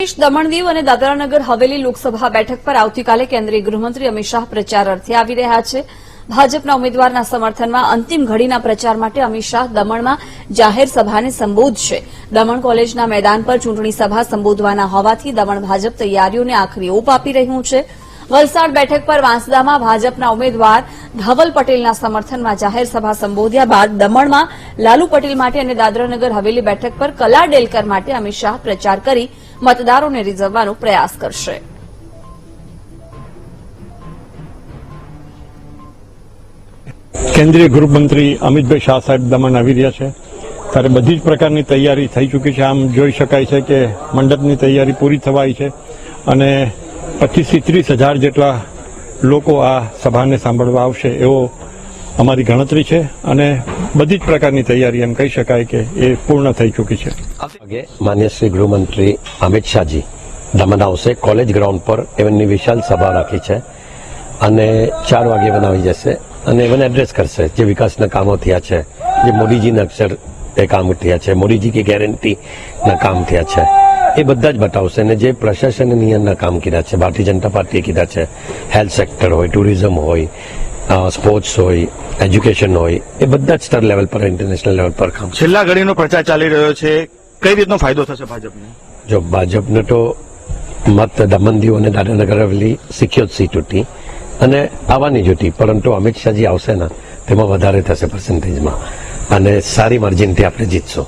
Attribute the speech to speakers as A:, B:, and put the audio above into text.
A: દેશ દમણ અને દાદરાનગર હવેલી લોકસભા બેઠક પર આવતીકાલે કેન્દ્રીય ગૃહમંત્રી અમિત શાહ પ્રચાર અર્થે આવી રહ્યા છે. ભાજપના ઉમેદવારના સમર્થનમાં અંતિમ ઘડીના પ્રચાર માટે અમિત શાહ દમણમાં જાહેર સભાને સંબોધશે. દમણ કોલેજના મેદાન પર ચૂંટણી સભા સંબોધવાના હોવાથી દમણ ભાજપ તૈયારીઓને આખરી ઓપ આપી રહ્યું છે. વલસાડ બેઠક પર વાંસદામાં ભાજપના ઉમેદવાર ધવલ પટેલના સમર્થનમાં જાહેર સભા સંબોધ્યા બાદ દમણમાં લાલુ પટેલ માટે અને દાદરાનગર હવેલી બેઠક પર કલા ડેલકર માટે અમિત શાહ પ્રચાર કરી મતદારોને રીઝવવાનો પ્રયાસ કરશે.
B: કેન્દ્રીય ગૃહમંત્રી અમિતભાઈ શાહ સાહેબ દમણ આવી રહ્યા છે. ત્યારે બધી જ પ્રકારની તૈયારી થઈ ચૂકી છે. આમ જોઈ શકાય છે કે મંડપની તૈયારી પૂરી થવાઈ છે અને પચીસથી ત્રીસ હજાર જેટલા લોકો આ સભાને સાંભળવા આવશે એવો અમારી ગણતરી છે. અને બધી જ પ્રકારની તૈયારી એમ કહી શકાય કે એ પૂર્ણ થઈ ચૂકી છે.
C: વાગે માન્ય શ્રી ગૃહમંત્રી અમિત શાહજી દમણ આવશે. કોલેજ ગ્રાઉન્ડ પર એમની વિશાળ સભા રાખી છે અને ચાર વાગે બનાવી જશે અને એમને એડ્રેસ કરશે જે વિકાસના કામો થયા છે. જે મોદીજીના અક્ષર એ કામ થયા છે. મોદીજી કે ગેરંટીના કામ થયા છે. એ બધા જ બતાવશે અને જે પ્રશાસન નિયમના કામ કીધા છે, ભારતીય જનતા પાર્ટીએ કીધા છે, હેલ્થ સેક્ટર હોય, ટુરિઝમ હોય સ્પોર્ટ્સ હોય, એજ્યુકેશન હોય, એ બધા જ સ્તર લેવલ પર, ઇન્ટરનેશનલ લેવલ પર કામ
D: છેલ્લા ઘડીનો પ્રચાર ચાલી રહ્યો છે. કઈ રીતનો ફાયદો થશે ભાજપને?
C: જો ભાજપને તો મત દમનદીવ અને દાદાનગર હવેલી સિક્યોર સીટ હતી અને આવવાની જ હતી પરંતુ અમિત શાહજી આવશે ને, તેમાં વધારે થશે પર્સન્ટેજમાં અને સારી માર્જિનથી આપણે જીતશું.